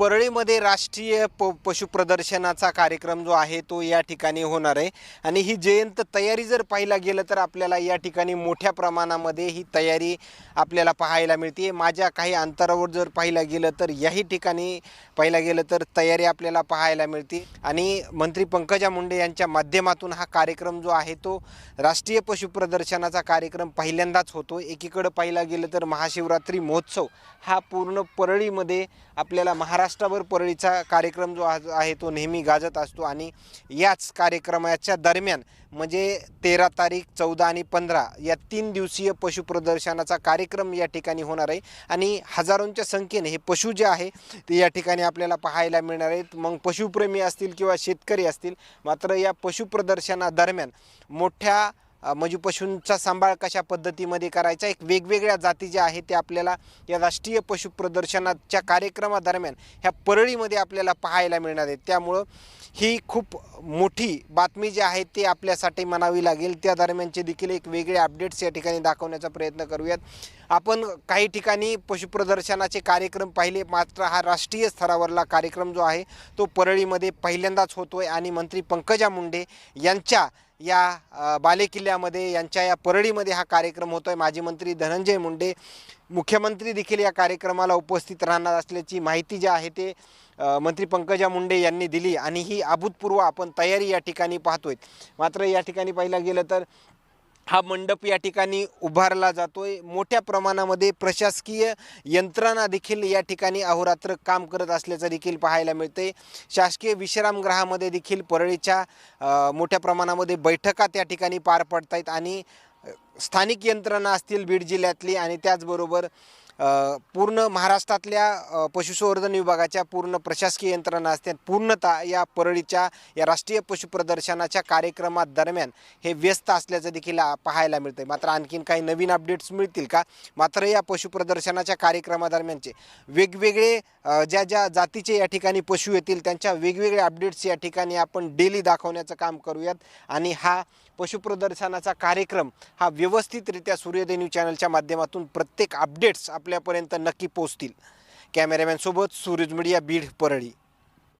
परळीमध्ये राष्ट्रीय प पशु प्रदर्शनाचा कार्यक्रम जो आहे तो या ठिकाणी होणार आहे. आणि ही जयंत तयारी जर पाहायला गेलं तर आपल्याला या ठिकाणी मोठ्या प्रमाणामध्ये ही तयारी आपल्याला पाहायला मिळते. माझ्या काही अंतरावर जर पाहिलं गेलं तर याही ठिकाणी पाहिलं गेलं तर तयारी आपल्याला पाहायला मिळते. आणि मंत्री पंकजा मुंडे यांच्या माध्यमातून हा कार्यक्रम जो आहे तो राष्ट्रीय पशु प्रदर्शनाचा कार्यक्रम पहिल्यांदाच होतो. एकीकडं पाहिला गेलं तर महाशिवरात्री महोत्सव हा पूर्ण परळीमध्ये आपल्याला महाराष्ट्र महाराष्ट्रभर परळीचा कार्यक्रम जो आज आहे तो नेहमी गाजत असतो आणि याच कार्यक्रमाच्या दरम्यान म्हणजे तेरा तारीख चौदा आणि पंधरा या तीन दिवसीय पशु प्रदर्शनाचा कार्यक्रम या ठिकाणी होणार आहे. आणि हजारोंच्या संख्येने हे पशु जे आहे ते या ठिकाणी आपल्याला पाहायला मिळणार आहेत. मग पशुप्रेमी असतील किंवा शेतकरी असतील मात्र या पशुप्रदर्शनादरम्यान मोठ्या म्हणजे पशूंचा सांभाळ कशा पद्धतीमध्ये करायचा? एक वेगवेगळ्या जाती ज्या आहेत त्या आपल्याला या राष्ट्रीय पशु प्रदर्शनाच्या कार्यक्रमादरम्यान ह्या परळीमध्ये आपल्याला पाहायला मिळणार आहेत. त्यामुळं ही खूप मोठी बातमी जी आहे ती आपल्यासाठी म्हणावी लागेल. त्या दरम्यानचे देखील एक वेगळे अपडेट्स या ठिकाणी दाखवण्याचा प्रयत्न करूयात. आपण काही ठिकाणी पशुप्रदर्शनाचे कार्यक्रम पाहिले मात्र हा राष्ट्रीय स्तरावरला कार्यक्रम जो आहे तो परळीमध्ये पहिल्यांदाच होतो आहे आणि मंत्री पंकजा मुंडे यांच्या या बालेकिल्ल्यामध्ये यांच्या या परळीमध्ये हा कार्यक्रम होतोय. माजी मंत्री धनंजय मुंडे मुख्यमंत्री देखील या कार्यक्रमाला उपस्थित राहणार असल्याची माहिती जी आहे ते मंत्री पंकजा मुंडे यांनी दिली आणि ही अभूतपूर्व आपण तयारी या ठिकाणी पाहतोय. मात्र या ठिकाणी पाहिलं गेलं तर हा मंडप या ठिकाणी उभारला जातोय. मोठ्या प्रमाणामध्ये प्रशासकीय यंत्रणा देखील या ठिकाणी अहोरात्र काम करत असल्याचं देखील पाहायला मिळते शासकीय विश्रामगृहामध्ये देखील परळीच्या मोठ्या प्रमाणामध्ये बैठका त्या ठिकाणी पार पडत आहेत आणि स्थानिक यंत्रणा असतील बीड जिल्ह्यातली आणि त्याचबरोबर पूर्ण महाराष्ट्रातल्या पशुसंवर्धन विभागाच्या पूर्ण प्रशासकीय यंत्रणा असतात पूर्णतः या परळीच्या या राष्ट्रीय पशु प्रदर्शनाच्या कार्यक्रमादरम्यान हे व्यस्त असल्याचं देखील पाहायला मिळतं मात्र आणखीन काही नवीन अपडेट्स मिळतील का? मात्र या पशु प्रदर्शनाच्या कार्यक्रमादरम्यानचे वेगवेगळे ज्या ज्या जातीचे या ठिकाणी पशु येतील त्यांच्या वेगवेगळ्या अपडेट्स या ठिकाणी आपण डेली दाखवण्याचं काम करूयात. आणि हा पशुप्रदर्शनाचा कार्यक्रम हा व्यवस्थितरित्या सूर्योदय न्यूज चॅनलच्या माध्यमातून प्रत्येक अपडेट्स आपल्यापर्यंत नक्की पोचतील कॅमेरामॅनसोबत सूरज मीडिया बीड परळी.